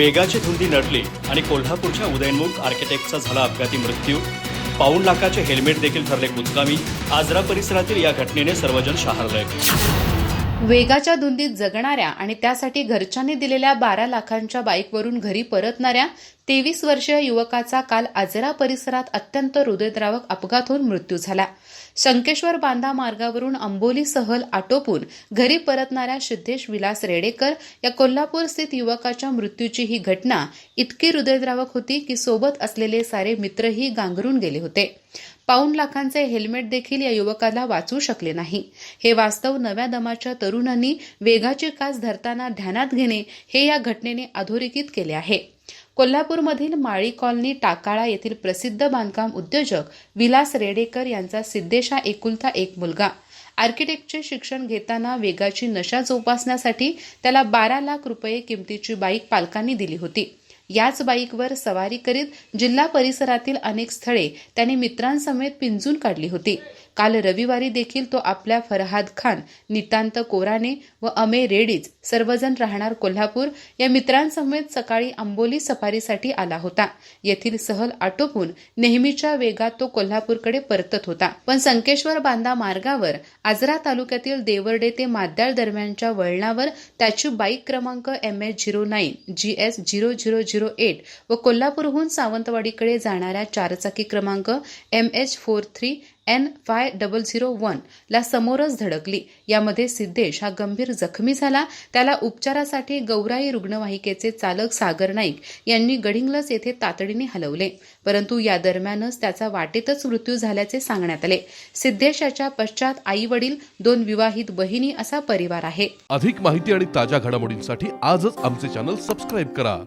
वेगाची धुंदी नडली आणि कोल्हापूरच्या उदयनमुख आर्किटेक्टचा झाला अपघाती मृत्यू. पाऊण लाखाचे हेल्मेट देखील ठरले कुचकामी आजरा परिसरातील या घटनेने सर्वजण शहारले. वेगाच्या धुंदीत जगणाऱ्या आणि त्यासाठी घरच्यांनी दिलेल्या बारा लाखांच्या बाईकवरून घरी परतणाऱ्या तेवीस वर्षीय युवकाचा काल आजरा परिसरात अत्यंत हृदयद्रावक अपघात होऊन मृत्यू झाला. शंकेश्वर बांधा मार्गावरून अंबोली सहल आटोपून घरी परतणाऱ्या सिद्धेश विलास रेडेकर या कोल्हापूर स्थित युवकाच्या मृत्यूची ही घटना इतकी हृदयद्रावक होती की सोबत असलेले सारे मित्रही गांगरून गेले होते. पाऊण लाखांचे हेल्मेट देखील या युवकाला वाचू शकले नाही. हे वास्तव नव्या दमाच्या तरुणांनी वेगाची कास धरताना ध्यानात घेणे हे या घटनेने अधोरेखित केले आहे. कोल्हापूरमधील माळी कॉलनी टाकाळा येथील प्रसिद्ध बांधकाम उद्योजक विलास रेडेकर यांचा सिद्धेशा एकुलता एक मुलगा. आर्किटेक्टचे शिक्षण घेताना वेगाची नशा जोपासण्यासाठी त्याला बारा लाख रुपये किमतीची बाईक पालकांनी दिली होती. याच बाईकवर सवारी करीत जिल्हा परिसरातील अनेक स्थळे त्यांनी मित्रांसमेत पिंजून काढली होती. काल रविवारी देखील तो आपल्या फरहाद खान नितांत कोराणे व अमे रेडीज सर्वजण राहणार कोल्हापूर या मित्रांसमवेत सकाळी आंबोली सफारीसाठी आला होता. येथील सहल आटोपून नेहमीच्या वेगात तो कोल्हापूरकडे परतत होता. पण संकेश्वर बांधा मार्गावर आजरा तालुक्यातील देवर्डे ते माद्याळ दरम्यानच्या वळणावर त्याची बाईक क्रमांक M H zero nine G S zero zero zero eight व कोल्हापूरहून सावंतवाडीकडे जाणाऱ्या चारचाकी क्रमांक M H four three N five double zero one ला समोरच धडकली. यामध्ये सिद्धेश हा गंभीर जखमी झाला. त्याला उपचारासाठी गौराई रुग्णवाहिकेचे चालक सागर नाईक यांनी गडिंग्लज येथे तातडीने हलवले. परंतु या दरम्यानच त्याचा वाटेतच मृत्यू झाल्याचे सांगण्यात आले. सिद्धेश याच्या पश्चात आई वडील दोन विवाहित बहिणी असा परिवार आहे. अधिक माहिती आणि ताज्या घडामोडींसाठी आजच आमचे चॅनल सबस्क्राईब करा.